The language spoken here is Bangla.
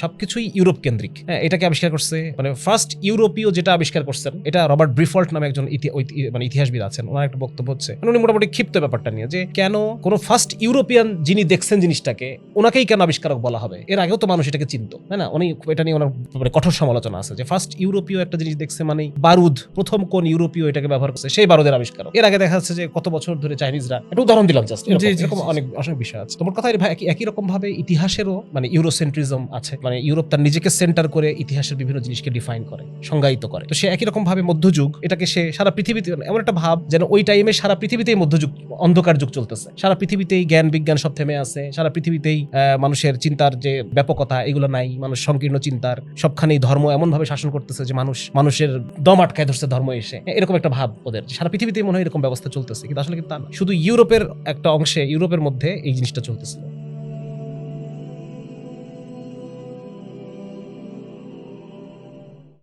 সবকিছুই ইউরোপ কেন্দ্রিক। হ্যাঁ এটাকে আবিষ্কার করছে মানে ফার্স্ট ইউরোপীয় যেটা আবিষ্কার করছেন এটা রবার্ট ব্রিফল্ট নামে একজন মানে ইতিহাসবিদ আছেন ওনার একটা বক্তব্য হচ্ছে মানে উনি মোটামুটি ক্ষিপ্ত ব্যাপারটা নিয়ে যে কেন কোনো ফার্স্ট ইউরোপিয়ান যিনি দেখছেন জিনিসটাকে ওনাকেই কেন আবিষ্কারক বলা হবে? এর আগেও তো মানুষ এটাকে চিনতো তাই না? উনি এটা নিয়ে ওনার ব্যাপারে কঠোর সমালোচনা আছে যে ফার্স্ট ইউরোপীয় একটা জিনিস দেখছে মানে বারুদ প্রথম কোন ইউরোপীয় এটাকে ব্যবহার করছে সেই বারুদের আবিষ্কারক। এর আগে দেখা যাচ্ছে যে কত বছর ধরে চাইনিজরা একটা উদাহরণ দিলাম জাস্ট এরকম। অনেক অনেক বিষয় আছে। তোমার কথা একই রকম ভাবে ইতিহাসেরও মানে ইউরোসেন্ট্রিজম আছে মানে ইউরোপ তার নিজেকে সেন্টার করে ইতিহাসের বিভিন্ন জিনিসকে ডিফাইন করে, সংজ্ঞায়িত করে। তো সে একই রকম ভাবে মধ্যযুগ, এটাকে সে সারা পৃথিবীতে এমন একটা ভাব যেন ওই টাইমে সারা পৃথিবীতেই মধ্যযুগ, অন্ধকার যুগ চলতেছে। সারা পৃথিবীতেই জ্ঞান, বিজ্ঞান সব থেমে আছে, সারা পৃথিবীতেই মানুষের চিন্তার যে ব্যাপকতা, এগুলো নাই, মানুষ সংকীর্ণ চিন্তার, সবখানেই ধর্ম এমন ভাবে শাসন করতেছে যে মানুষ, মানুষের দম আটকায় ধরছে ধর্ম এসে। এরকম একটা ভাব ওদের। সারা পৃথিবীতেই মনে হয় এরকম ব্যবস্থা চলতেছে, কিন্তু আসলে কিন্তু শুধু ইউরোপের একটা অংশে, ইউরোপের মধ্যে এই জিনিসটা চলতেছিল।